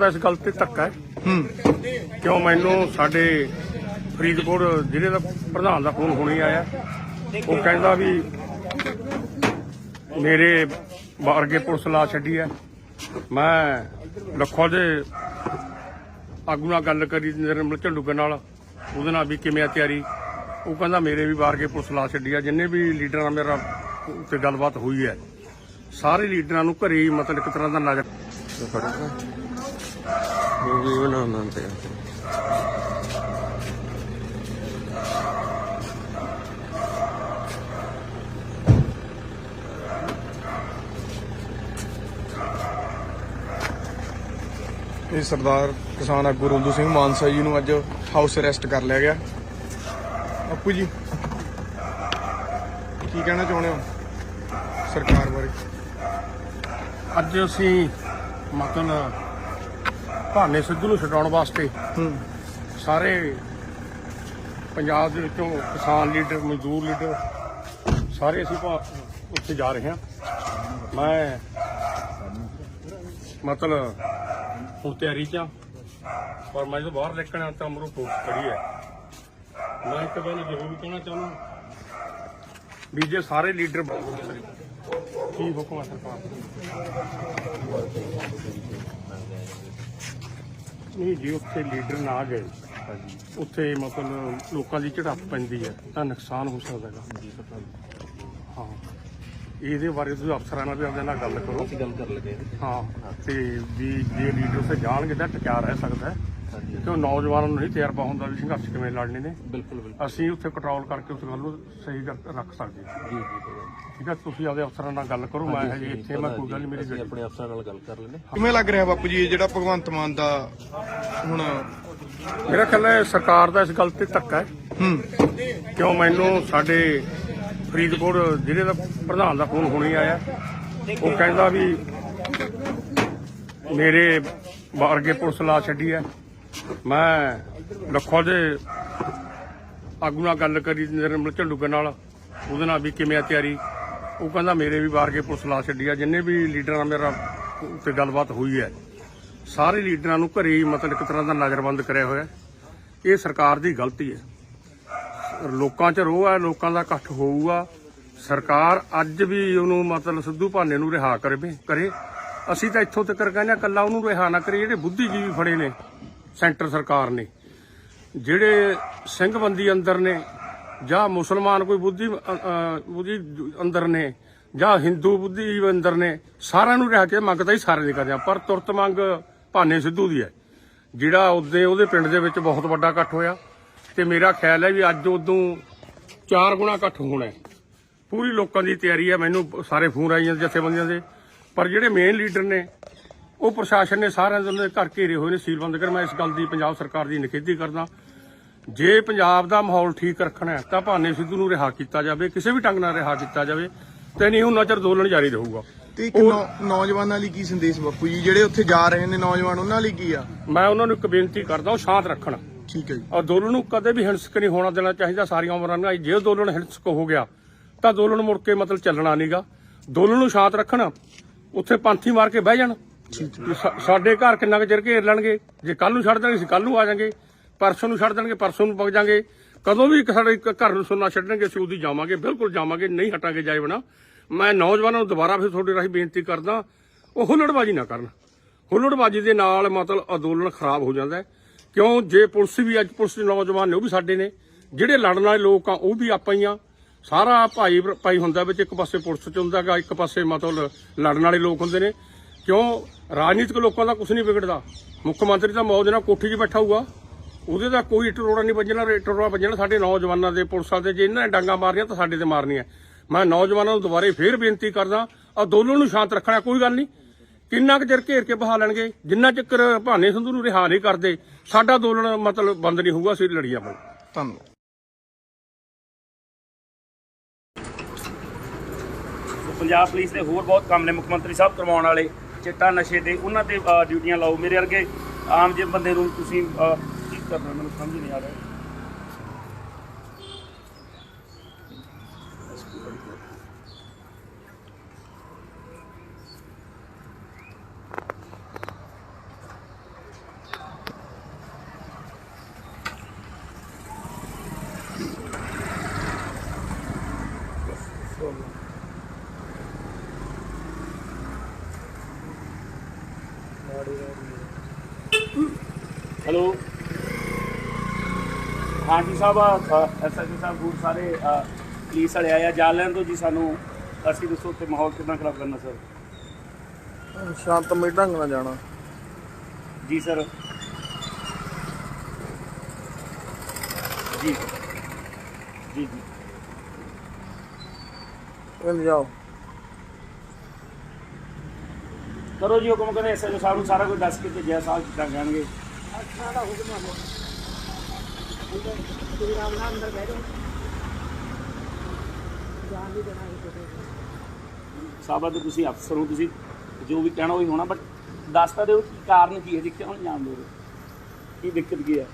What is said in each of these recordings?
ਦਾ ਇਸ ਗੱਲ ਤੇ ਧੱਕਾ ਹੈ। ਹੂੰ। ਕਿਉਂ ਮੈਨੂੰ ਸਾਡੇ ਫਰੀਦਕੋਟ ਜ਼ਿਲ੍ਹੇ ਦਾ ਪ੍ਰਧਾਨ ਦਾ ਫੋਨ ਹੁਣੇ ਆਇਆ। ਉਹ ਕਹਿੰਦਾ ਵੀ ਮੇਰੇ ਵਰਗੇ ਪੁਲਿਸ ਲਾ ਛੱਡੀ ਹੈ। ਮੈਂ ਲੱਖੋ ਦੇ ਆਗੂ ਨਾਲ ਗੱਲ ਕਰੀ ਨਿਰਮਲ ਝੰਡੂਕੇ ਨਾਲ ਉਹਦੇ ਨਾਲ ਵੀ ਕਿਵੇਂ ਆ ਤਿਆਰੀ? ਉਹ ਕਹਿੰਦਾ ਮੇਰੇ ਵੀ ਵਾਰ ਕੇ ਪੁਲਿਸ ਲਾ ਛੱਡੀ ਆ ਜਿੰਨੇ ਵੀ ਲੀਡਰਾਂ ਨਾਲ ਮੇਰਾ ਉੱਤੇ ਗੱਲਬਾਤ ਹੋਈ ਹੈ ਸਾਰੇ ਲੀਡਰਾਂ ਨੂੰ ਘਰੇ ਹੀ ਮਤਲਬ ਇੱਕ ਤਰ੍ਹਾਂ ਦਾ ਨਜ਼ਰ ਮੂਵੀ ਬਣਾਉਣਾ ਤੇ ਇਹ ਸਰਦਾਰ ਕਿਸਾਨ ਆਗੂ ਰੁੰਦੂ ਸਿੰਘ ਮਾਨਸਾ ਜੀ ਨੂੰ ਅੱਜ ਹਾਊਸ ਅਰੈਸਟ ਕਰ ਲਿਆ ਗਿਆ। ਆਪੂ ਜੀ ਕੀ ਕਹਿਣਾ ਚਾਹੁੰਦੇ ਹੋ ਸਰਕਾਰ ਬਾਰੇ? ਅੱਜ ਅਸੀਂ ਮਤਲਬ ਭਾਨੇ ਸਿੱਧੂ ਨੂੰ ਛਡਾਉਣ ਵਾਸਤੇ ਸਾਰੇ ਪੰਜਾਬ ਦੇ ਵਿੱਚੋਂ ਕਿਸਾਨ ਲੀਡਰ ਮਜ਼ਦੂਰ ਲੀਡਰ ਸਾਰੇ ਅਸੀਂ ਉੱਥੇ ਜਾ ਰਹੇ ਹਾਂ। ਮੈਂ ਮਤਲਬ ਹੁਣ ਤਿਆਰੀ 'ਚ ਪਰ ਮੈਂ ਜਦੋਂ ਬਾਹਰ ਨਿਕਲਣਾ ਤਾਂ ਅਮਰੋ ਪੁਲਿਸ ਖੜੀ ਹੈ। ਮੈਂ ਇੱਕ ਗੱਲ ਜ਼ਰੂਰ ਕਹਿਣਾ ਚਾਹੁੰਦਾ ਵੀ ਜੇ ਸਾਰੇ ਲੀਡਰ ਕੀ ਹੁਕਮ ਹੈ ਸਰਕਾਰ ਦਾ? ਨਹੀਂ ਜੀ ਉੱਥੇ ਲੀਡਰ ਨਾ ਗਏ। ਉੱਥੇ ਮਤਲਬ ਲੋਕਾਂ ਦੀ ਝੜਪ ਪੈਂਦੀ ਹੈ ਤਾਂ ਨੁਕਸਾਨ ਹੋ ਸਕਦਾ ਹੈਗਾ। ਹਾਂ। ਇਹਦੇ ਬਾਰੇ ਤੁਸੀਂ ਅਫਸਰਾਂ ਨਾਲ ਵੀ ਆਪਦੇ ਨਾਲ ਗੱਲ ਕਰੋ। ਅਸੀਂ ਗੱਲ ਕਰ ਲਗੇ ਹਾਂ। ਤੇ ਵੀ ਜੇ ਲੀਡਰ ਉੱਥੇ ਜਾਣਗੇ ਤਾਂ ਟਿਕਾ ਰਹਿ ਸਕਦਾ ਹੈ। ਕਿਉਂ ਨੌਜਵਾਨਾਂ ਨੂੰ ਨਹੀਂ ਤਜਰਬਾ ਹੁੰਦਾ ਵੀ ਸੰਘਰਸ਼ ਕਿਵੇਂ ਲੜਨੇ ਨੇ? ਬਿਲਕੁਲ ਬਿਲਕੁਲ। ਅਸੀਂ ਉੱਥੇ ਕੰਟਰੋਲ ਕਰਕੇ ਉਸ ਗੱਲ ਨੂੰ ਸਹੀ ਕਰ- ਰੱਖ ਸਕਦੇ ਹਾਂ। ਜੀ ਜੀ ਠੀਕ ਹੈ ਤੁਸੀਂ ਆਪਦੇ ਅਫਸਰਾਂ ਨਾਲ ਗੱਲ ਕਰੋ ਮੈਂ ਹਜੇ ਇੱਥੇ ਮੈਂ ਕੋਈ ਗੱਲ ਨਹੀਂ ਮੇਰੀ ਅਸੀਂ ਆਪਣੇ ਅਫਸਰਾਂ ਨਾਲ ਗੱਲ ਕਰ ਲੈਨੇ ਕਿਵੇਂ ਲੱਗ ਰਿਹਾ ਬਾਪੂ ਜੀ ਇਹ ਜਿਹੜਾ ਭਗਵੰਤ ਮਾਨ ਦਾ ਹੁਣ ਮੇਰਾ ਖਿਆਲ ਹੈ ਸਰਕਾਰ ਦਾ ਇਸ ਗੱਲ ਤੇ ਧੱਕਾ ਹੈ। ਹੂੰ। ਕਿਉਂ ਮੈਨੂੰ ਸਾਡੇ ਫਰੀਦਕੋਟ ਜ਼ਿਲ੍ਹੇ ਦਾ ਪ੍ਰਧਾਨ ਦਾ ਫੋਨ ਹੁਣੇ ਆਇਆ। ਉਹ ਕਹਿੰਦਾ ਵੀ ਮੇਰੇ ਵਰਗੇ ਪੁਲਿਸ ਲਾ ਛੱਡੀ ਹੈ। ਮੈਂ ਲੱਖੋ ਦੇ ਆਗੂ ਨਾਲ ਗੱਲ ਕਰੀ ਨਿਰਮਲ ਝੰਡੂਕੇ ਨਾਲ, ਉਹਦੇ ਨਾਲ ਵੀ ਕਿਵੇਂ ਆ ਤਿਆਰੀ? ਉਹ ਕਹਿੰਦਾ ਮੇਰੇ ਵੀ ਬਾਹਰ ਕੇ ਪੁਲਿਸ ਲਾ ਛੱਡੀ ਆ, ਜਿੰਨੇ ਵੀ ਲੀਡਰਾਂ ਨਾਲ ਮੇਰਾ ਉੱਤੇ ਗੱਲਬਾਤ ਹੋਈ ਹੈ, ਸਾਰੇ ਲੀਡਰਾਂ ਨੂੰ ਘਰੇ ਹੀ ਮਤਲਬ ਇੱਕ ਤਰ੍ਹਾਂ ਦਾ ਨਜ਼ਰਬੰਦ ਕਰਿਆ ਹੋਇਆ ਇਹ ਸਰਕਾਰ ਦੀ ਗਲਤੀ ਹੈ। ਲੋਕਾਂ 'ਚ ਰੋਹ ਹੈ, ਲੋਕਾਂ ਦਾ ਇਕੱਠ ਹੋਊਗਾ। ਸਰਕਾਰ ਅੱਜ ਵੀ ਉਹਨੂੰ ਮਤਲਬ ਸਿੱਧੂ ਭਾਨੇ ਨੂੰ ਰਿਹਾ ਕਰੇ ਕਰੇ। ਅਸੀਂ ਤਾਂ ਇੱਥੋਂ ਤੱਕ ਕਹਿੰਦੇ ਹਾਂ ਕੱਲਾ ਉਹਨੂੰ ਰਿਹਾ ਨਾ ਕਰੇ, ਜਿਹੜੇ ਬੁੱਧੀਜੀਵੀ ਫੜੇ ਨੇ। ਸੈਂਟਰ ਸਰਕਾਰ ਨੇ, ਜਿਹੜੇ ਸਿੰਘ ਬੰਦੀ ਅੰਦਰ ਨੇ, ਜਾਂ ਮੁਸਲਮਾਨ ਕੋਈ ਬੁੱਧੀ ਬੁੱਧੀ ਅੰਦਰ ਨੇ, ਜਾਂ ਹਿੰਦੂ ਬੁੱਧੀ ਅੰਦਰ ਨੇ, ਸਾਰਿਆਂ ਨੂੰ ਰਹਿ ਕੇ ਮੰਗ ਤਾਂ ਹੀ ਸਾਰੇ ਦੀ ਕਰਦੇ ਆ, ਪਰ ਤੁਰਤ ਮੰਗ ਭਾਨੇ ਸਿੱਧੂ ਦੀ ਹੈ। ਜਿਹੜਾ ਉਹਦੇ ਉਹਦੇ ਪਿੰਡ ਦੇ ਵਿੱਚ ਬਹੁਤ ਵੱਡਾ ਇਕੱਠ ਹੋਇਆ, ਤੇ ਮੇਰਾ ਖਿਆਲ ਹੈ ਵੀ ਅੱਜ ਉਦੋਂ ਚਾਰ ਗੁਣਾ ਇਕੱਠ ਹੋਣਾ ਹੈ। ਪੂਰੀ ਲੋਕਾਂ ਦੀ ਤਿਆਰੀ ਹੈ, ਮੈਨੂੰ ਸਾਰੇ ਫੋਨ ਆਈਆਂ ਜਥੇਬੰਦੀਆਂ ਦੇ, ਪਰ ਜਿਹੜੇ ਮੇਨ ਲੀਡਰ ਨੇ ਉਹ ਪ੍ਰਸ਼ਾਸਨ ਨੇ ਸਾਰਿਆਂ ਦੇ ਘਰ ਘੇਰੇ ਹੋਏ ਨੇ ਸੀਲਬੰਦ ਕਰ ਮੈਂ ਇਸ ਗੱਲ ਦੀ ਪੰਜਾਬ ਸਰਕਾਰ ਦੀ ਨਿਖੇਧੀ ਕਰਦਾ। ਜੇ ਪੰਜਾਬ ਦਾ ਮਾਹੌਲ ਠੀਕ ਰੱਖਣਾ ਹੈ ਤਾਂ ਭਾਨੇ ਸਿੱਧੂ ਨੂੰ ਰਿਹਾ ਕੀਤਾ ਜਾਵੇ ਕਿਸੇ ਵੀ ਢੰਗ ਨਾਲ ਰਿਹਾ ਕੀਤਾ ਜਾਵੇ ਤੇ ਨਹੀਂ ਉਹਨਾਂ ਚਿਰ ਅੰਦੋਲਨ ਜਾਰੀ ਰਹੂਗਾ। ਤੇ ਇੱਕ ਨੌਜਵਾਨਾਂ ਲਈ ਕੀ ਸੰਦੇਸ਼ ਬਾਪੂ ਜੀ? ਜਿਹੜੇ ਉੱਥੇ ਜਾ ਰਹੇ ਨੇ ਨੌਜਵਾਨ ਉਹਨਾਂ ਲਈ ਕੀ ਆ? ਮੈਂ ਉਹਨਾਂ ਨੂੰ ਇੱਕ ਬੇਨਤੀ ਕਰਦਾ ਉਹ ਸ਼ਾਂਤ ਰੱਖਣ। ਠੀਕ ਹੈ ਜੀ। ਅੰਦੋਲਨ ਨੂੰ ਕਦੇ ਵੀ ਹਿੰਸਕ ਨਹੀਂ ਹੋਣਾ ਦੇਣਾ ਚਾਹੀਦਾ। ਸਾਰੀਆਂ ਉਮਰਾਂ ਨਾਲ ਜੇ ਅੰਦੋਲਨ ਹਿੰਸਕ ਹੋ ਗਿਆ ਤਾਂ ਅੰਦੋਲਨ ਮੁੜ ਕੇ ਮਤਲਬ ਚੱਲਣਾ ਨਹੀਂਗਾ ਅੰਦੋਲਨ ਨੂੰ ਸ਼ਾਂਤ ਰੱਖਣ ਉੱਥੇ ਪੰਥੀ ਮਾਰ ਕੇ ਬਹਿ ਜਾਣ। ਵੀ ਸਾ- ਸਾਡੇ ਘਰ ਕਿੰਨਾ ਕੁ ਚਿਰ ਘੇਰ ਲੈਣਗੇ? ਜੇ ਕੱਲ ਨੂੰ ਛੱਡ ਦੇਣਗੇ, ਅਸੀਂ ਕੱਲ ਨੂੰ ਆ ਜਾਾਂਗੇ। ਪਰਸੋਂ ਨੂੰ ਛੱਡ ਦੇਣਗੇ, ਪਰਸੋਂ ਨੂੰ ਪਗ ਜਾਾਂਗੇ। ਕਦੋਂ ਵੀ ਸਾਡੇ ਇੱਕ ਘਰ ਨੂੰ ਸੁਣਨਾ ਛੱਡਣਗੇ, ਅਸੀਂ ਉਹਦੀ ਜਾਵਾਂਗੇ, ਬਿਲਕੁਲ ਜਾਵਾਂਗੇ, ਨਹੀਂ ਹਟਾਂਗੇ ਜਾਏ ਬਣਾ ਮੈਂ ਨੌਜਵਾਨਾਂ ਨੂੰ ਦੁਬਾਰਾ ਫਿਰ ਤੁਹਾਡੇ ਰਾਹੀਂ ਬੇਨਤੀ ਕਰਦਾ, ਉਹ ਹੁੱਲੜਬਾਜ਼ੀ ਨਾ ਕਰਨ। ਹੁੱਲੜਬਾਜ਼ੀ ਦੇ ਨਾਲ ਮਤਲਬ ਅੰਦੋਲਨ ਖਰਾਬ ਹੋ ਜਾਂਦਾ ਹੈ। ਕਿਉਂ? ਜੇ ਪੁਲਿਸ ਵੀ ਅੱਜ ਪੁਲਿਸ ਦੇ ਨੌਜਵਾਨ ਨੇ, ਉਹ ਵੀ ਸਾਡੇ ਨੇ। ਜਿਹੜੇ ਲੜਨ ਵਾਲੇ ਲੋਕ ਆ, ਉਹ ਵੀ ਆਪਾਂ ਹੀ ਆ। ਸਾਰਾ ਭਾਈ ਭਾਈ ਹੁੰਦਾ ਵਿੱਚ ਇੱਕ ਪਾਸੇ ਪੁਲਿਸ ਚ ਹੁੰਦਾ ਗਾ ਇੱਕ ਪਾਸੇ ਮਤਲਬ ਲੜਨ ਵਾਲੇ ਲੋਕ ਹੁੰਦੇ ਨੇ। ਕਿਉਂ? ਰਾਜਨੀਤਿਕ ਲੋਕਾਂ ਦਾ ਕੁਝ ਨਹੀਂ ਵਿਗੜਦਾ। ਮੁੱਖ ਮੰਤਰੀ ਤਾਂ ਮੌਜ ਨਾਲ ਕੋਠੀ 'ਚ ਬੈਠਾ ਹੋਊਗਾ। ਉਹਦੇ ਦਾ ਕੋਈ ਇੱਟ ਰੋੜਾ ਨਹੀਂ ਵੱਜਣਾ ਇੱਟ ਰੋੜਾ ਵੱਜਣਾ ਸਾਡੇ ਨੌਜਵਾਨਾਂ ਦੇ ਪੁਲਿਸਾਂ ਦੇ। ਜੇ ਇਹਨਾਂ ਨੇ ਡਾਂਗਾ ਮਾਰੀਆਂ ਤਾਂ ਸਾਡੇ ਤੇ ਮਾਰਨੀਆਂ ਮੈਂ ਨੌਜਵਾਨਾਂ ਨੂੰ ਦੁਬਾਰੇ ਫੇਰ ਬੇਨਤੀ ਕਰਦਾ ਅੰਦੋਲਨ ਨੂੰ ਸ਼ਾਂਤ ਰੱਖਣਾ ਕੋਈ ਗੱਲ ਨਹੀਂ। ਕਿੰਨਾ ਕੁ ਚਿਰ ਘੇਰ ਕੇ ਬਹਾ ਲੈਣਗੇ? ਜਿੰਨਾ ਚਿਰ ਭਾਨੇ ਸੰਧੂ ਨੂੰ ਰਿਹਾ ਨਹੀਂ ਕਰਦੇ ਸਾਡਾ ਅੰਦੋਲਨ ਮਤਲਬ ਬੰਦ ਨਹੀਂ ਹੋਊਗਾ ਅਸੀਂ ਲੜੀ ਆਪਾਂ ਧੰਨਵਾਦ। ਪੰਜਾਬ ਪੁਲਿਸ ਦੇ ਹੋਰ ਬਹੁਤ ਕੰਮ ਨੇ ਮੁੱਖ ਮੰਤਰੀ ਸਾਹਿਬ ਕਰਵਾਉਣ ਵਾਲੇ। ਚਿੱਟਾ ਨਸ਼ੇ ਤੇ ਉਹਨਾਂ ਤੇ ਡਿਊਟੀਆਂ ਲਾਓ। ਮੇਰੇ ਵਰਗੇ ਆਮ ਜਿਹੇ ਬੰਦੇ ਨੂੰ ਤੁਸੀਂ ਅ, ਕੀ ਕਰਨਾ? ਮੈਨੂੰ ਸਮਝ ਨਹੀਂ ਆ ਰਿਹਾ ਹੈਲੋ ਹਾਂਜੀ ਸਾਹਿਬ ਐਸਐਚਓ ਸਾਹਿਬ ਗੂਰ ਸਾਰੇ ਪੁਲਿਸ ਵਾਲੇ ਆਏ ਆ। ਜਾ ਲੈਣ ਤੋਂ ਜੀ ਸਾਨੂੰ। ਅਸੀਂ ਦੱਸੋ ਤੇ ਮਾਹੌਲ ਕਿਦਾਂ ਖਰਾਬ ਕਰਨਾ ਸਰ? ਸ਼ਾਂਤਮਈ ਢੰਗ ਨਾਲ ਜਾਣਾ। ਜੀ ਸਰ। ਜੀ। ਜੀ ਜੀ। ਕਹਿੰਦੇ ਜਾਓ ਕਰੋ ਜੀ ਹੁਕਮ ਕਹਿੰਦੇ ਐਸਐਚਓ ਸਾਹਿਬ ਨੂੰ ਸਾਰਾ ਕੁਝ ਦੱਸ ਕੇ ਭੇਜਿਆ ਸਾਹਿਬ ਕਿੱਦਾਂ ਕਹਿਣਗੇ ਸਾਬਾ ਤੇ ਤੁਸੀਂ ਅਫਸਰ ਹੋ ਤੁਸੀਂ ਜੋ ਵੀ ਕਹਿਣਾ ਉਹੀ ਹੋਣਾ ਬਟ ਦੱਸ ਤਾਂ ਦਿਓ ਕੀ ਕਾਰਨ ਕੀ ਹੈ ਜੀ ਕਿਉਂ ਜਾਣ ਦੇ ਰਹੇ ਕੀ ਦਿੱਕਤ ਕੀ ਹੈ?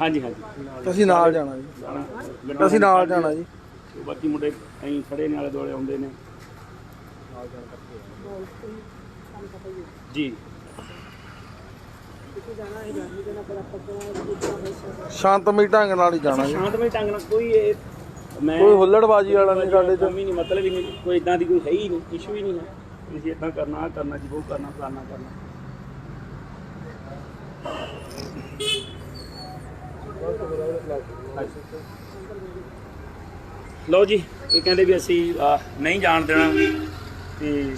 ਹਾਂਜੀ ਹਾਂਜੀ। ਅਸੀਂ ਨਾਲ ਜਾਣਾ ਜੀ। ਅਸੀਂ ਨਾਲ ਜਾਣਾ ਜੀ। ਬਾਕੀ ਮੁੰਡੇ ਐਂ ਖੜੇ ਨੇ ਆਲੇ ਦੁਆਲੇ ਆਉਂਦੇ ਨੇ। ਜੀ। ਸ਼ਾਂਤਮਈ ਢੰਗ ਨਾਲ ਹੀ ਜਾਣਾ ਜੀ। ਸ਼ਾਂਤਮਈ ਢੰਗ ਨਾਲ ਕੋਈ ਇਹ ਮੈਂ ਕੋਈ ਹੁੱਲੜਬਾਜੀ ਵਾਲਾ ਨਹੀਂ ਸਾਡੇ ਚ। ਨਹੀਂ ਮਤਲਬ ਹੀ ਨਹੀਂ ਕੋਈ ਇਦਾਂ ਦੀ ਕੋਈ ਹੈ ਹੀ ਨਹੀਂ ਇਸ਼ੂ ਹੀ ਨਹੀਂ ਹੈ। ਵੀ ਅਸੀਂ ਇਦਾਂ ਕਰਨਾ ਆਹ ਕਰਨਾ ਜੀ ਉਹ ਕਰਨਾ ਫਲਾਨਾ ਕਰਨਾ। ਲਓ ਜੀ ਇਹ ਕਹਿੰਦੇ ਵੀ ਅਸੀਂ ਨਹੀਂ ਜਾਣ ਦੇਣਾ। ਤੇ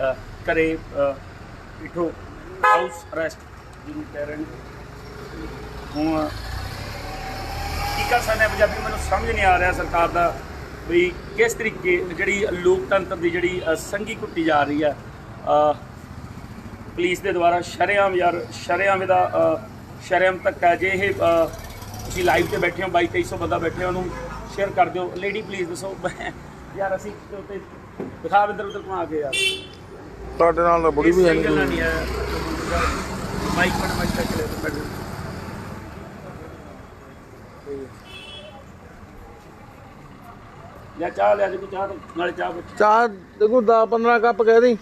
ਅਹ, ਘਰੇ ਅਹ, ਇਠੋ ਹਾਊਸ ਅਰੈਸਟ ਜਿਹਨੂੰ ਕਹਿ ਰਹੇ ਨੇ। ਹੁਣ ਕੀ ਕਰ ਸਕਦੇ ਪੰਜਾਬੀ? ਮੈਨੂੰ ਸਮਝ ਨਹੀਂ ਆ ਰਿਹਾ ਸਰਕਾਰ ਦਾ ਵੀ ਕਿਸ ਤਰੀਕੇ ਜਿਹੜੀ ਲੋਕਤੰਤਰ ਦੀ ਜਿਹੜੀ ਅ, ਸੰਘੀ ਕੁੱਟੀ ਜਾ ਰਹੀ ਹੈ ਅ, ਪੁਲਿਸ ਦੇ ਦੁਆਰਾ ਸ਼ਰੇਆਮ ਯਾਰ ਸ਼ਰੇਆਮ ਇਹਦਾ ਅ, ਸ਼ਰੇਆਮ ਤੱਕ ਹੈ। ਜੇ ਇਹ ਤੁਸੀਂ ਲਾਈਵ ਤੇ ਬੈਠੇ ਹੋ 22 2300 ਬੰਦਾ ਬੈਠੇ ਹੋ ਉਹਨੂੰ ਸ਼ੇਅਰ ਕਰ ਦਿਓ। ਲੇਡੀ ਪਲੀਜ਼ ਦੱਸੋ। ਯਾਰ ਅਸੀਂ ਉੱਤੇ ਦਿਖਾ ਇੱਧਰ ਉੱਧਰ ਘੁਮਾ ਕੇ ਯਾਰ। ਤੁਹਾਡੇ ਨਾਲ ਤਾਂ ਬੁੜੀ ਵੀ ਹੈ ਨਹੀਂ ਮਾਈਕ ਪਰ ਮਾਈਕ ਤੱਕ ਲੈ। ਬੈਠੋ ਜਾਂ ਚਾਹ ਲਿਆ ਜੀ ਚਾਹ ਤੇ ਨਾਲੇ ਚਾਹ ਪੁੱਛ। ਚਾਹ ਦੇਖੋ 10 15 ਕੱਪ ਕਹਿ ਦੀ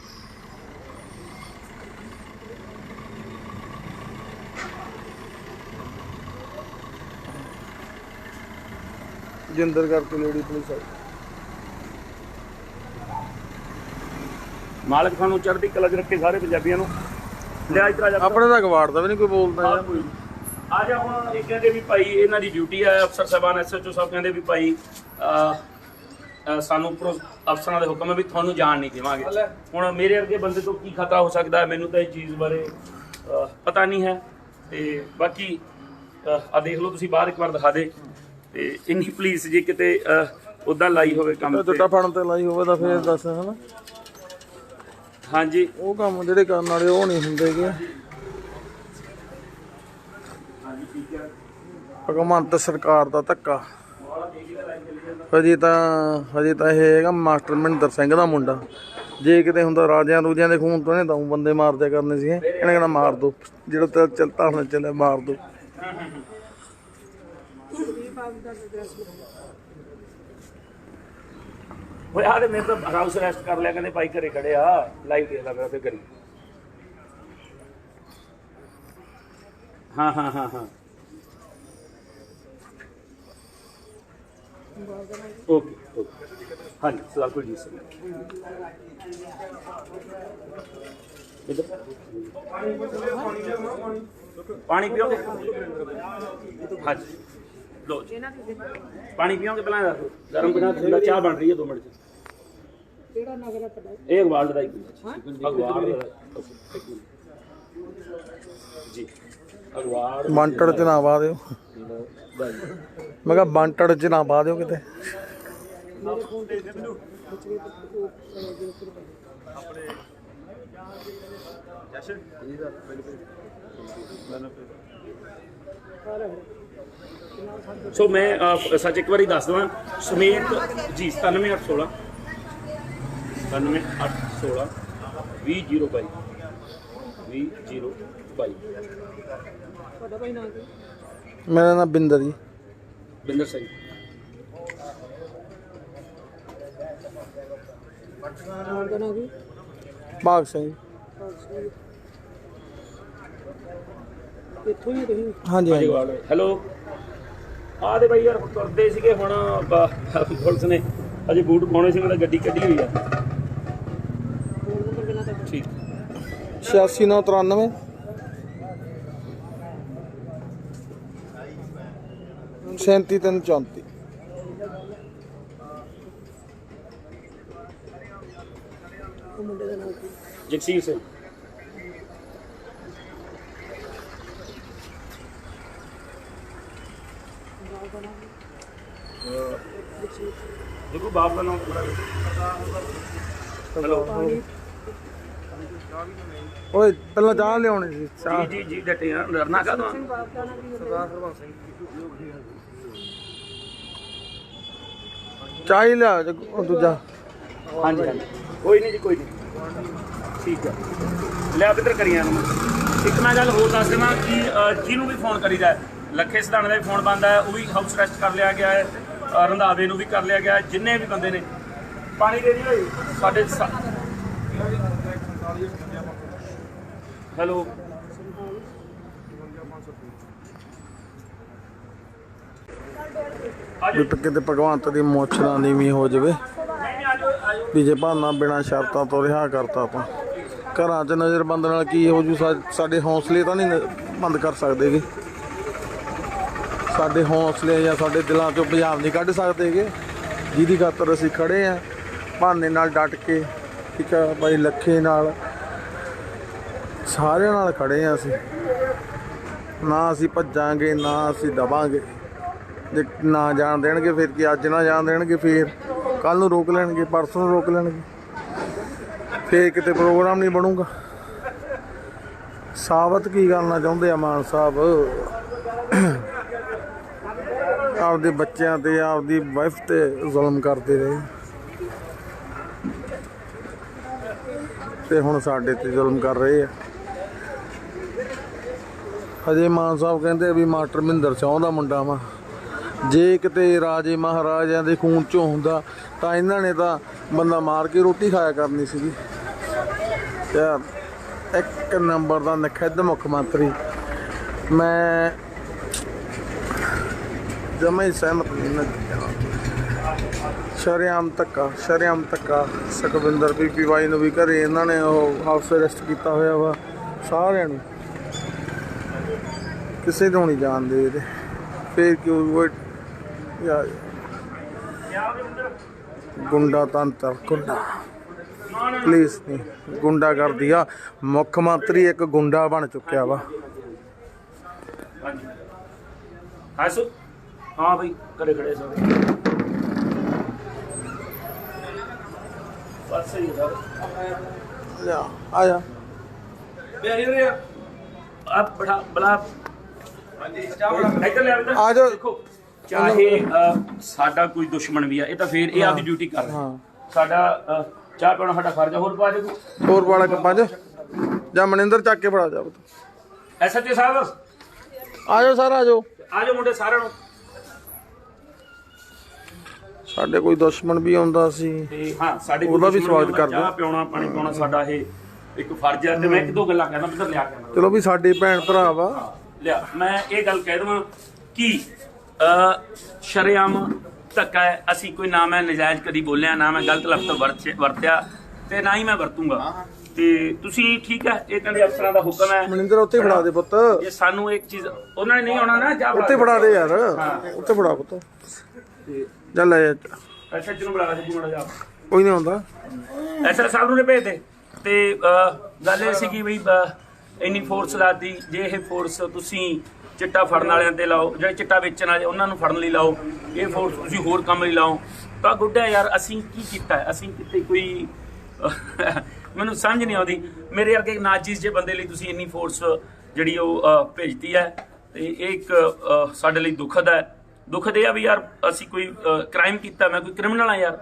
ਜਿੰਦਰ ਕਰਕੇ ਲੇਡੀ ਪੁਲਿਸ ਆਈ। ਮਾਲਕ ਤੁਹਾਨੂੰ ਚੜ੍ਹਦੀ ਕਲਾ 'ਚ ਰੱਖੇ ਸਾਰੇ ਪੰਜਾਬੀਆਂ ਨੂੰ। ਲਿਆ ਇਤਰਾ ਜਾ। ਆਪਣੇ ਤਾਂ ਗਵਾੜਦਾ ਵੀ ਨਹੀਂ ਕੋਈ ਬੋਲਦਾ ਯਾਰ। ਆ ਜਾ ਹੁਣ ਇਹ ਕਹਿੰਦੇ ਵੀ ਭਾਈ ਇਹਨਾਂ ਦੀ ਡਿਊਟੀ ਹੈ ਅਫਸਰ ਸਾਹਿਬਾਨ ਐਸਐਚਓ ਸਾਹਿਬ ਕਹਿੰਦੇ ਵੀ ਭਾਈ ਸਾਨੂੰ ਉੱਪਰੋਂ ਅਫਸਰਾਂ ਦੇ ਹੁਕਮ ਹੈ ਵੀ ਤੁਹਾਨੂੰ ਜਾਣ ਨਹੀਂ ਦੇਵਾਂਗੇ। ਹੁਣ ਮੇਰੇ ਵਰਗੇ ਬੰਦੇ ਤੋਂ ਕੀ ਖਤਰਾ ਹੋ ਸਕਦਾ ਮੈਨੂੰ ਤਾਂ ਇਹ ਚੀਜ਼ ਬਾਰੇ ਪਤਾ ਨਹੀਂ ਹੈ। ਤੇ ਬਾਕੀ ਆ ਦੇਖ ਲਓ ਤੁਸੀਂ ਬਾਹਰ ਇੱਕ ਵਾਰ ਦਿਖਾ ਦੇ। ਤੇ ਇੰਨੀ ਪੁਲਿਸ ਜੇ ਕਿਤੇ ਉਦਾਂ ਲਾਈ ਹੋਵੇ ਕੰਮ ਤੇ। ਟੱਟਾ ਫੜਨ ਤੇ ਲਾਈ ਹੋਵੇ ਤਾਂ ਫੇਰ ਦੱਸ ਹਨਾ? ਹਾਂਜੀ। ਉਹ ਕੰਮ ਜਿਹੜੇ ਕਰਨ ਵਾਲੇ ਉਹ ਨਹੀਂ ਹੁੰਦੇਗੇ ਭਗਵੰਤ ਸਰਕਾਰ ਦਾ ਧੱਕਾ। ਹਜੇ ਤਾਂ ਹਜੇ ਤਾਂ ਇਹ ਹੈਗਾ ਮਾਸਟਰ ਮਹਿੰਦਰ ਸਿੰਘ ਦਾ ਮੁੰਡਾ। ਜੇ ਕਿਤੇ ਹੁੰਦਾ ਰਾਜਿਆਂ ਰੂਜਿਆਂ ਦੇ ਖੂਨ ਤੋਂ ਇਹਨੇ ਤਾਂ ਬੰਦੇ ਮਾਰਦਿਆ ਕਰਨੇ ਸੀ ਇਹਨੇ ਕਹਿੰਦਾ ਮਾਰ ਦੋ। ਜਿਹੜਾ ਤੇ ਚਲਤਾ ਹੁਣ ਚੱਲੇ ਮਾਰ ਦੋ। ਓਏ ਆਹ ਤੇ ਮੇਰੇ ਤਾਂ ਹਾਊਸ ਅਰੈਸਟ ਕਰ ਲਿਆ ਕਹਿੰਦੇ ਭਾਈ ਘਰੇ ਖੜੇ ਆ ਲਾਈਵ ਦੇਖਦਾ ਮੇਰਾ ਤੇ ਕਰੀ ਹਾਂ ਹਾਂ ਹਾਂ ਹਾਂ। ਓਕੇ ਓਕੇ ਹਾਂਜੀ ਸਰਦਾਰ ਕੁਲਜੀਤ ਸਿੰਘ ਇੱਧਰ। ਪਾਣੀ ਪੀਓਗੇ? ਹਾਂਜੀ। ਲੋ ਜੀ। ਪਾਣੀ ਪੀਓਗੇ ਪਹਿਲਾਂ? ਗਰਮ ਬਿਨਾ ਠੰਡਾ ਚਾਹ ਬਣ ਰਹੀ ਹੈ 2 ਮਿੰਟ ਚ। ਕਿਹੜਾ ਨਗਰ ਹੈ ਤੁਹਾਡਾ? ਇਹ ਅਖਬਾਰ ਦਾ ਹੀ। ਅਖਬਾਰ ਦਾ ਇੱਕ ਮਿੰਟ। ਜੀ ਅਖਬਾਰ ਬੰਟੜ ਚ ਨਾ ਪਾ ਦਿਓ। ਮੈਂ ਕਿਹਾ ਬੰਟੜ ਚ ਨਾ ਪਾ ਦਿਓ ਕਿਤੇ। ਸੋ ਮੈਂ ਸੱਚ ਇੱਕ ਵਾਰੀ ਦੱਸ ਦਵਾਂ। ਸਮੇਤ ਜੀ 97816 97816 20022 20022 ਤੁਹਾਡਾ ਭਾਈ ਨਾਮ ਕੀ? ਮੇਰਾ ਨਾਮ ਬਿੰਦਰ ਜੀ। ਬਿੰਦਰ ਸਿੰਘ। ਨਾਮ ਦਾ ਨਾਮ ਕੀ? ਭਾਗ ਸਿੰਘ। ਜੀ। ਇੱਥੋਂ ਹੀ ਹੋ ਤੁਸੀਂ? ਹਾਂਜੀ ਹਾਂਜੀ। ਹੈਲੋ। ਆ ਦੇ ਬਾਈ ਯਾਰ ਤੁਰਦੇ ਸੀਗੇ ਹੁਣ ਬ- ਪੁਲਿਸ ਨੇ। ਅਜੇ ਬੂਟ ਪਾਉਣੇ ਸੀ ਤਾਂ ਗੱਡੀ ਕੱਢੀ ਹੋਈ ਆ ਫੋਨ ਨੰਬਰ ਕਿੰਨਾ ਤੁਹਾਡਾ ਠੀਕ 86993 ਸੈਂਤੀ ਤਿੰਨ ਚੌਂਤੀ ਉਹ ਮੁੰਡੇ ਦਾ ਨਾਮ ਕੀ ਜਗਸੀਰ ਸਿੰਘ। ਦੇਖੋ ਬਾਪ ਦਾ ਨਾਮ ਹੈਲੋ। ਓਏ ਪਹਿਲਾਂ ਚਾਹ ਲਿਆਉਣੀ ਸੀ ਚਾਹ। ਜੀ ਜੀ ਜੀ ਡਟੇ ਆ ਲੜਨਾ ਕਾ ਤੂੰ ਬਾਪ ਦਾ ਨਾਮ ਕੀ ਹੁੰਦਾ ਚਾਹ ਹੀ ਲਿਆ ਜੀ, ਉਹ ਦੂਜਾ। ਹਾਂਜੀ ਹਾਂਜੀ। ਕੋਈ ਨਹੀਂ ਜੀ ਕੋਈ ਨਹੀਂ। ਠੀਕ ਹੈ। ਲੈ ਬਿੱਧਰ ਕਰੀਆਂ ਨੂੰ। ਇੱਕ ਮੈਂ ਗੱਲ ਹੋਰ ਦੱਸ ਦੇਵਾਂ ਕਿ ਜਿਹਨੂੰ ਵੀ ਫੋਨ ਕਰੀਦਾ ਲੱਖੇ ਸਿਧਾਣੇ ਦਾ ਵੀ ਫੋਨ ਬੰਦਾ ਹੈ ਉਹ ਵੀ ਹਾਊਸ ਅਰੈਸਟ ਕਰ ਲਿਆ ਗਿਆ ਹੈ ਰੰਧਾਵੇ ਨੂੰ ਵੀ ਕਰ ਲਿਆ ਗਿਆ ਜਿੰਨੇ ਵੀ ਬੰਦੇ ਨੇ। ਪਾਣੀ ਦੇ ਦਿਓ ਸਾਡੇ ਹੈਲੋ। ਵੀ ਕਿਤੇ ਭਗਵੰਤ ਦੀ ਮੁੱਛ ਨਾ ਨੀਵੀਂ ਹੋ ਜਾਵੇ। ਵੀ ਜੇ ਭਾਨਾ ਬਿਨਾ ਸ਼ਰਤਾਂ ਤੋਂ ਰਿਹਾ ਕਰਤਾ ਤਾਂ। ਘਰਾਂ 'ਚ ਨਜ਼ਰਬੰਦ ਨਾਲ ਕੀ ਹੋ ਜੂ? ਸਾਡੇ ਹੌਸਲੇ ਤਾਂ ਨਹੀਂ ਬੰਦ ਕਰ ਸਕਦੇਗੇ ਸਾਡੇ ਹੌਸਲੇ ਜਾਂ ਸਾਡੇ ਦਿਲਾਂ 'ਚੋਂ ਪੰਜਾਬ ਨਹੀਂ ਕੱਢ ਸਕਦੇਗੇ ਜਿਹਦੀ ਖਾਤਰ ਅਸੀਂ ਖੜੇ ਆ, ਭਾਨੇ ਨਾਲ ਡਟ ਕੇ ਠੀਕ ਆ, ਬਾਈ ਲੱਖੇ ਨਾਲ। ਸਾਰਿਆਂ ਨਾਲ ਖੜੇ ਆ ਅਸੀਂ। ਨਾ ਅਸੀਂ ਭੱਜਾਂਗੇ, ਨਾ ਅਸੀਂ ਦਵਾਂਗੇ ਜੇ ਨਾ ਜਾਣ ਦੇਣਗੇ ਫਿਰ ਕੀ, ਅੱਜ ਨਾ ਜਾਣ ਦੇਣਗੇ ਫਿਰ। ਕੱਲ ਨੂੰ ਰੋਕ ਲੈਣਗੇ, ਪਰਸੋਂ ਨੂੰ ਰੋਕ ਲੈਣਗੇ। ਫਿਰ ਕਿਤੇ ਪ੍ਰੋਗਰਾਮ ਨਹੀਂ ਬਣੂਗਾ। ਸਾਬਤ ਕੀ ਕਰਨਾ ਚਾਹੁੰਦੇ ਆ ਮਾਨ ਸਾਹਿਬ? ਆਪਦੇ ਬੱਚਿਆਂ ਤੇ, ਆਪਦੀ ਵਾਈਫ ਤੇ ਜ਼ੁਲਮ ਕਰਦੇ ਰਹੇ। ਤੇ ਹੁਣ ਸਾਡੇ ਤੇ ਜ਼ੁਲਮ ਕਰ ਰਹੇ ਆ। ਹਜੇ ਮਾਨ ਸਾਹਿਬ ਕਹਿੰਦੇ ਵੀ ਮਾਸਟਰ ਮਹਿੰਦਰ ਸਿੰਘ ਦਾ ਮੁੰਡਾ ਵਾ। ਜੇ ਕਿਤੇ ਰਾਜੇ ਮਹਾਰਾਜਿਆਂ ਦੇ ਖੂਨ ਚੋਂ ਹੁੰਦਾ, ਤਾਂ ਇਹਨਾਂ ਨੇ ਤਾਂ ਬੰਦਾ ਮਾਰ ਕੇ ਰੋਟੀ ਖਾਇਆ ਕਰਨੀ ਸੀਗੀ। ਯਾਰ ਇੱਕ ਨੰਬਰ ਦਾ ਨਖਿੱਧ ਮੁੱਖ ਮੰਤਰੀ, ਮੈਂ ਜਮੇ ਸਹਿਮਤ ਨਹੀਂ। ਨਾ ਸ਼ਰਿਆਮ ਧੱਕਾ, ਸ਼ਰਿਆਮ ਤੱਕਾ ਸੁਖਵਿੰਦਰ ਬੀਬੀ ਬਾਈ ਨੂੰ ਵੀ ਘਰੇ ਇਹਨਾਂ ਨੇ ਉਹ ਹਾਊਸ ਅਰੈਸਟ ਕੀਤਾ ਹੋਇਆ ਵਾ, ਸਾਰਿਆਂ ਨੂੰ। ਕਿਸੇ ਨੂੰ ਨਹੀਂ ਜਾਣਦੇ ਇਹਦੇ। ਫੇਰ ਕਿਉਂ ਉਹ ਯਾਰ ਗੁੰਡਾ ਤੰਤਰ, ਗੁੰਡਾ। ਪਲੀਜ਼ ਨਹੀਂ ਗੁੰਡਾ ਕਰ ਦਿਆ ਮੁੱਖ ਮੰਤਰੀ ਇੱਕ ਗੁੰਡਾ ਬਣ ਚੁੱਕਿਆ ਵਾ। ਹਾਂਜੀ। ਹਾਂ ਸੋ ਕਰੇ ਖੜੇ ਸਾਰੇ ਬਸ ਸਹੀ ਹੈ ਸਰ। ਲਿਆ ਆ ਜਾ। ਆਪ ਬੜਾ ਬੜਾ ਇੱਧਰ ਲੈ ਇੱਧਰ ਆ ਜਾਓ। ਦੇਖੋ ਚਾਹੇ ਅ, ਸਾਡਾ ਕੋਈ ਦੁਸ਼ਮਣ ਵੀ ਆ ਇਹ ਤਾਂ ਫੇਰ ਇਹ ਆਪਦੀ ਡਿਊਟੀ ਕਰ ਰਿਹਾ। ਹਾਂ। ਸਾਡਾ ਅ, ਚਾਹ ਪੀਣਾ ਸਾਡਾ ਫਰਜ਼ ਆ ਹੋਰ ਪਾ ਦੇ ਤੂੰ ਹੋਰ ਵਾਲਾ ਕੱਪਾਂ 'ਚ। ਜਾਂ ਮਨਿੰਦਰ ਚੱਕ ਕੇ ਫੜਾ ਜਾ ਐਸਐਚਓ ਸਾਹਿਬ। ਆ ਜਾਓ ਸਰ ਆ ਜਾਓ। ਆ ਜਾਓ ਮੁੰਡੇ ਸਾਰਿਆਂ ਨੂੰ। ਸਾਡੇ ਕੋਈ ਦੁਸ਼ਮਣ ਵੀ ਆਉਂਦਾ ਸੀ। ਤੇ ਹਾਂ ਸਾਡੇ ਉਹਦਾ ਵੀ ਸਵਾਗਤ ਕਰਦੇ। ਚਾਹ ਪਿਉਣਾ ਪਾਣੀ ਪਿਉਣਾ ਸਾਡਾ ਇਹ ਇੱਕ ਫਰਜ਼ ਹੈ। ਤੇ ਮੈਂ ਇੱਕ ਦੋ ਗੱਲਾਂ ਕਹਿਣਾ ਬਿੱਧਰ ਲਿਆ ਕੇ ਚਲੋ ਵੀ ਸਾਡੇ ਭੈਣ ਭਰਾ ਵਾ। ਲਿਆ ਮੈਂ ਇਹ ਗੱਲ ਕਹਿ ਦਵਾਂ ਕਿ ਅ ਸ਼ਰੇਆਮ ਧੱਕਾ ਹੈ। ਅਸੀਂ ਕੋਈ ਨਾ ਮੈਂ ਨਜਾਇਜ਼ ਕਦੀ ਬੋਲਿਆ ਨਾ ਮੈਂ ਗਲਤ ਲਫ਼ਜ਼ ਵਰਤ- ਵਰਤਿਆ ਤੇ ਨਾ ਹੀ ਮੈਂ ਵਰਤੂੰਗਾ। ਤੇ ਤੁਸੀਂ ਠੀਕ ਹੈ ਇਹ ਕਹਿੰਦੇ ਅਫਸਰਾਂ ਦਾ ਹੁਕਮ ਹੈ। ਮਨਿੰਦਰ ਉੱਥੇ ਫੜਾ ਦੇ ਪੁੱਤ। ਇਹ ਸਾਨੂੰ ਇੱਕ ਚੀਜ਼ ਉਹਨਾਂ ਨੇ ਨਹੀਂ ਆਉਣਾ ਨਾ ਜਾ ਉੱਥੇ ਫੜਾ ਦੇ। ਯਾਰ। ਉੱਥੇ ਫੜਾ ਪੁੱਤ। ਜਾ ਲੈ ਜਾ। ਅੱਛਾ ਜਿਹਨੂੰ ਬੁਲਾ ਜੀ ਬੁਲਾ ਜਾ ਕੋਈ ਨਹੀਂ ਆਉਂਦਾ। ਐਸਰ ਸਾਹਿਬ ਨੂੰ ਨੇ ਭੇਜ ਦੇ ਤੇ ਅਹ, ਗੱਲ ਇਹ ਸੀ ਕਿ ਵੀ ਅਹ, ਇੰਨੀ ਫੋਰਸ ਲਾਤੀ ਜੇ ਇਹ ਫੋਰਸ ਤੁਸੀਂ ਚਿੱਟਾ ਫੜਨ ਵਾਲਿਆਂ ਤੇ ਲਾਓ ਜਿਹੜੇ ਚਿੱਟਾ ਵੇਚਣ ਵਾਲੇ ਉਹਨਾਂ ਨੂੰ ਫੜਨ ਲਈ ਲਾਓ ਇਹ ਫੋਰਸ ਤੁਸੀਂ ਹੋਰ ਕੰਮ ਲਈ ਲਾਓ ਤਾਂ ਗੁੱਡਾ ਯਾਰ ਅਸੀਂ ਕੀ ਕੀਤਾ? ਹੈ? ਅਸੀਂ ਕਿਤੇ ਕੋਈ ਮੈਨੂੰ ਸਮਝ ਨਹੀਂ ਆਉਂਦੀ। ਮੇਰੇ ਵਰਗੇ ਨਾਜੀਜ਼ ਜੇ ਬੰਦੇ ਲਈ ਤੁਸੀਂ ਇੰਨੀ ਫੋਰਸ ਜਿਹੜੀ ਉਹ ਅਹ, ਭੇਜਤੀ ਹੈ। ਤੇ ਇਹ ਇੱਕ ਅਹ, ਸਾਡੇ ਲਈ ਦੁਖਦ ਹੈ। ਦੁਖਦ ਇਹ ਆ ਵੀ ਯਾਰ ਅਸੀਂ ਕੋਈ ਕ੍ਰਾਈਮ ਕੀਤਾ ਮੈਂ ਕੋਈ ਕ੍ਰਿਮੀਨਲ ਆ ਯਾਰ।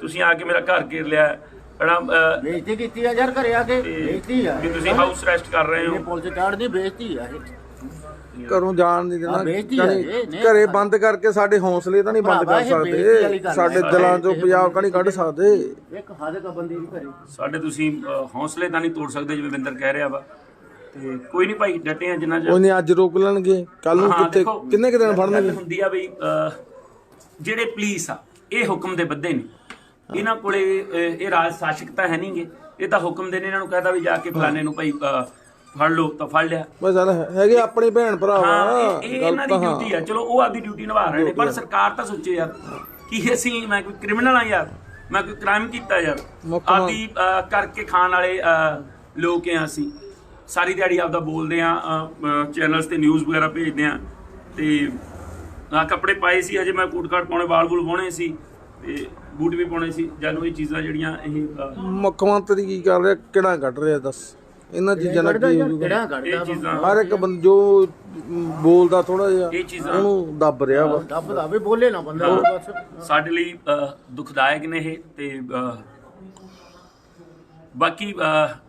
ਤੁਸੀਂ ਆ ਕੇ ਮੇਰਾ ਘਰ ਘੇਰ ਲਿਆ ਅਹ, ਬੇਇੱਜ਼ਤੀ ਕੀਤੀ ਆ ਯਾਰ ਘਰੇ ਆ ਕੇ ਬੇਇੱਜ਼ਤੀ ਆ। ਵੀ ਤੁਸੀਂ ਹਾਊਸ ਅਰੈਸਟ ਕਰ ਰਹੇ ਹੋ। ਪੁਲਿਸ ਚਾੜਦੀ ਬੇਇੱਜ਼ਤੀ ਆ ਇਹ। ਘਰੋਂ ਜਾਣ ਨਹੀਂ ਦੇਣਾ। ਘਰੇ ਬੰਦ ਕਰਕੇ ਸਾਡੇ ਹੌਸਲੇ ਤਾਂ ਨਹੀਂ ਬੰਦ ਕਰ ਸਕਦੇ। ਸਾਡੇ। ਦਿਲਾਂ ਚੋਂ ਪੰਜਾਬ ਤਾਂ ਨਹੀਂ ਕੱਢ ਸਕਦੇ। ਇੱਕ ਹੱਦ ਕਾ ਬੰਦੇ ਦੀ ਘਰੇ। ਸਾਡੇ ਤੁਸੀਂ ਹੌਸਲੇ ਤਾਂ ਨਹੀਂ ਤੋੜ ਸਕਦੇ ਜਿਵੇਂ ਵਿੰਦਰ ਕਹਿ ਰਿਹਾ ਵਾ। ਤੇ ਕੋਈ ਨਹੀਂ ਭਾਈ ਡਟੇ ਆ ਜਿੰਨਾ ਚਿਰ। ਨਹੀਂ ਅੱਜ ਰੋਕ ਲੈਣਗੇ। ਕੱਲ ਨੂੰ ਹਾਂ, ਦੇਖੋ, ਕਿੰਨੇ ਕੁ ਦਿਨ ਗੱਲ ਫੜਨਗੇ? ਹੁੰਦੀ ਆ ਬਈ ਅਹ, ਜਿਹੜੇ ਪੁਲਿਸ ਆ ਇਹ ਹੁਕਮ ਦੇ ਬੱਧੇ ਨੇ। ਇਹਨਾਂ ਕੋਲੇ ਅਹ, ਇਹ ਰਾਜ ਸ਼ਾਸਕ ਤਾਂ ਹੈ ਨਹੀਂਗੇ। ਇਹ ਤਾਂ ਹੁਕਮ ਦੇ ਨੇ ਇਹਨਾਂ ਨੂੰ ਕਹਦਾ ਵੀ ਜਾ ਕੇ ਫਲਾਣੇ ਨੂੰ ਭਾਈ ਅਹ, ਫੜ ਲਓ ਤਾਂ ਫੜ ਲਿਆ। ਬਸ ਚੱਲ ਹੈਗੇ ਆਪਣੇ ਭੈਣ ਭਰਾ ਹਾਂ ਵਾ ਇਹ- ਇਹ ਇਹਨਾਂ ਦੀ ਡਿਊਟੀ ਆ। ਚਲੋ ਉਹ ਆਪਦੀ ਡਿਊਟੀ ਨਿਭਾ ਰਹੇ ਨੇ ਪਰ ਸਰਕਾਰ ਤਾਂ ਸੋਚੇ ਯਾਰ ਕਿ ਅਸੀਂ ਮੈਂ ਕੋਈ ਕ੍ਰਿਮੀਨਲ ਆ ਯਾਰ ਮੈਂ ਕੋਈ ਕ੍ਰਾਈਮ ਕੀਤਾ ਯਾਰ। ਮੁੱਖ ਆਪਦੀ ਅਹ, ਕਰਕੇ ਖਾਣ ਵਾਲੇ ਅਹ, ਲੋਕ ਆ ਅਸੀਂ। ਸਾਰੀ ਦਿਹਾੜੀ ਆਪਦਾ ਬੋਲਦੇ ਆ ਚੈਨਲਸ ਤੇ ਨਿਊਜ਼ ਵਗੈਰਾ ਭੇਜਦੇ ਆ। ਤੇ ਆ ਕੱਪੜੇ ਪਾਏ ਸੀ ਅਜੇ ਮੈਂ ਕੋਟ ਕਾਟ ਪਾਉਣੇ ਵਾਲ ਵੂਲ ਪਾਉਣੇ ਸੀ ਤੇ ਬੂਟ ਵੀ ਪਾਉਣੇ ਸੀ। ਜਾਨੂੰ ਇਹ ਚੀਜ਼ਾਂ ਜਿਹੜੀਆਂ ਇਹ ਮੁੱਖ ਮੰਤਰੀ ਕੀ ਕਰ ਰਿਹਾ? ਕਿਹੜਾ ਕੱਢ ਰਿਹਾ ਦੱਸ? ਇਹਨਾਂ ਚੀਜ਼ਾਂ ਨਾਲ ਕੀ ਹੋ ਜਾਊਗਾ ਕਿਹੜਾ ਇਹ ਚੀਜ਼ਾਂ ਹਰ ਇੱਕ ਬੰਦ ਜੋ ਬੋਲਦਾ ਥੋੜਾ ਜਿਹਾ ਇਹ ਚੀਜ਼ਾਂ ਉਹਨੂੰ ਦੱਬ ਰਿਹਾ ਵਾ। ਦੱਬ ਦਾ ਵੀ ਬੋਲੇ ਨਾ ਬੰਦਾ ਬਸ। ਸਾਡੇ ਲਈ ਦੁਖਦਾਇਕ ਨੇ ਇਹ ਤੇ ਬਾਕੀ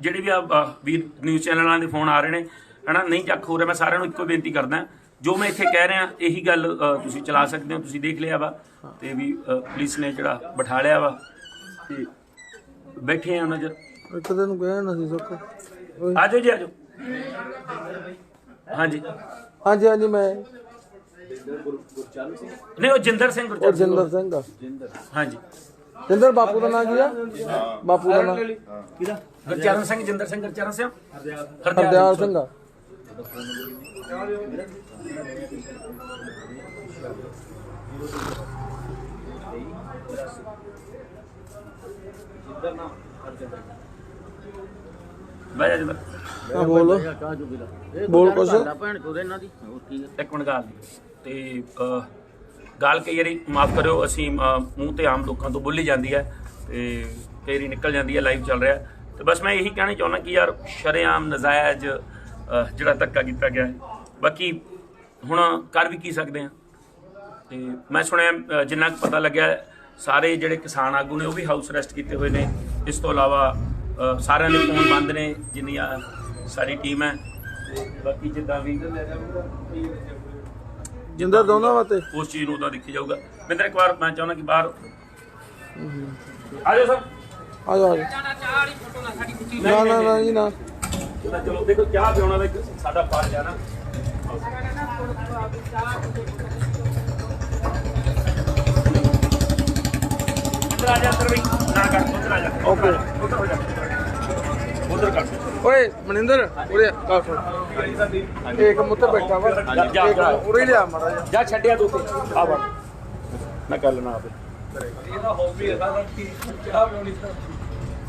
ਜਿਹੜੇ ਵੀ ਆ ਵੀਰ ਨਿਊਜ਼ ਚੈਨਲਾਂ ਦੇ ਫੋਨ ਆ ਰਹੇ ਨੇ ਹਨਾ ਨਹੀਂ ਚੱਕ ਹੋ ਰਿਹਾ ਮੈਂ ਸਾਰਿਆਂ ਨੂੰ ਇੱਕੋ ਬੇਨਤੀ ਕਰਦਾ ਜੋ ਮੈਂ ਇੱਥੇ ਕਹਿ ਰਿਹਾ ਇਹੀ ਗੱਲ ਤੁਸੀਂ ਚਲਾ ਸਕਦੇ ਹੋ ਤੁਸੀਂ ਦੇਖ ਲਿਆ ਵਾ ਤੇ ਵੀ ਪੁਲਿਸ ਨੇ ਜਿਹੜਾ ਬਿਠਾ ਲਿਆ ਵਾ ਤੇ ਬੈਠੇ ਆ ਚ ਇੱਕ ਦਿਨ ਕਹਿਣਾ ਸੀ ਸੁੱਕ। ਆਜੋ ਜੀ ਆਜੋ ਹਾਂਜੀ। ਹਾਂਜੀ ਹਾਂਜੀ ਮੈਂ ਨਹੀਂ ਉਹ ਜਿੰਦਰ ਸਿੰਘ ਗੁਰਚਰਨ ਸਿੰਘ ਜਿੰਦਰ ਸਿੰਘ ਹਾਂਜੀ। ਜਿੰਦਰ ਬਾਪੂ ਦਾ ਨਾਂ ਕੀ ਆ? ਬਾਪੂ ਦਾ ਨਾਂ? ਗੁਰਚਰਨ ਸਿੰਘ ਜਿੰਦਰ ਸਿੰਘ ਗੁਰਚਰਨ ਸਿੰਘ? ਹਰਦਿਆਲ ਸਿੰਘ ਆ। ਬਹਿ ਜਾ ਜਿੰਦਰ ਹਾਂ ਬੋਲ। ਬੋਲ ਗੁਜ਼ਾਰਾ ਕੁਛ। ਕਰਦਾ ਭੈਣ ਚੋਦ ਇਹਨਾਂ ਦੀ। ਹੋਰ ਕੀ ਹੈ ਇੱਕ ਮਿੰਟ ਗੱਲ। ਤੇ ਗੱਲ ਕਈ ਵਾਰੀ ਮਾਫ ਕਰਿਓ, ਅਸੀਂ ਮੂੰਹ ਤੇ ਆਮ ਲੋਕਾਂ ਤੋਂ ਬੋਲੀ ਜਾਂਦੀ ਹੈ ਤੇ ਫੇਰ ਹੀ ਨਿਕਲ ਜਾਂਦੀ ਹੈ ਲਾਈਵ ਚੱਲ ਰਿਹਾ ਤੇ ਬਸ ਮੈਂ ਇਹੀ ਕਹਿਣਾ ਚਾਹੁੰਦਾ ਕਿ ਯਾਰ ਸ਼ਰੇਆਮ ਨਜਾਇਜ਼ ਜਿਹੜਾ ਧੱਕਾ ਕੀਤਾ ਗਿਆ ਹੈ। ਬਾਕੀ ਹੁਣ ਕਰ ਵੀ ਕੀ ਸਕਦੇ ਆ ਤੇ ਮੈਂ ਸੁਣਿਆ ਜਿੰਨਾ ਕੁ ਪਤਾ ਲੱਗਿਆ, ਸਾਰੇ ਜਿਹੜੇ ਕਿਸਾਨ ਆਗੂ ਨੇ ਉਹ ਵੀ ਹਾਊਸ ਅਰੈਸਟ ਕੀਤੇ ਹੋਏ ਨੇ। ਇਸ ਤੋਂ ਇਲਾਵਾ ਸਾਰਿਆਂ ਦੇ ਫੋਨ ਬੰਦ ਨੇ, ਜਿੰਨੀਆਂ ਸਾਡੀ ਟੀਮ ਹੈ। ਬਾਕੀ ਜਿੱਦਾਂ ਵੀ ਜਿੰਦਰ ਦੋਨਾਂ ਵਾਤੇ ਉਸ ਚੀਜ਼ ਨੂੰ ਉਹਦਾ ਦੇਖੀ ਜਾਊਗਾ। ਮਿੰਦਰ ਇੱਕ ਵਾਰ ਮੈਂ ਚਾਹੁੰਦਾ ਕਿ ਬਾਹਰ ਆ ਜਾਓ ਸਰ। ਆ ਜਾ ਆ ਜਾ ਨਾ ਨਾ ਨਾ ਜੀ ਨਾ। ਚਲੋ ਦੇਖੋ ਚਾਹ ਪਿਉਣਾ ਦਾ ਸਾਡਾ ਫਰਜ਼ ਹੈ ਨਾ। ਉੱਧਰ ਆ ਜਾ ਅੰਦਰ ਵੀ ਨਾ ਕਰ ਉੱਧਰ ਆ ਜਾ। ਓਕੇ। ਉੱਧਰ ਹੋ ਜਾ। ਉੱਧਰ ਕਰ। ਓਏ ਮਨਿੰਦਰ ਉਰੇ ਆ, ਸੁਣ। ਇੱਕ ਮੁੱਤੇ ਬੈਠਾ ਵਾ। ਇੱਕ। ਉਰੇ ਲਿਆ ਮਾੜਾ ਜਿਹਾ। ਜਾ ਛੱਡਿਆ ਤੂੰ ਤੇ ਆ ਵੜ ਮੈਂ ਕਰ ਲੈਣਾ ਆਪੇ।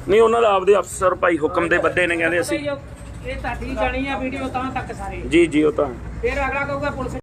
ਨਹੀਂ ਉਹਨਾਂ ਦਾ ਆਪਦੇ ਅਫਸਰ ਭਾਈ ਹੁਕਮ ਦੇ ਬੱਦੇ ਨੇ ਕਹਿੰਦੇ ਅਸੀਂ। ਇਹ ਤੁਹਾਡੀ ਜਾਣੀ ਆ ਵੀਡੀਓ ਤਾਂ ਤੱਕ ਸਾਰੇ। ਜੀ ਜੀ ਉਹ ਤਾਂ ਫਿਰ ਅਗਲਾ ਕਹੂਗਾ ਪੁਲਿਸ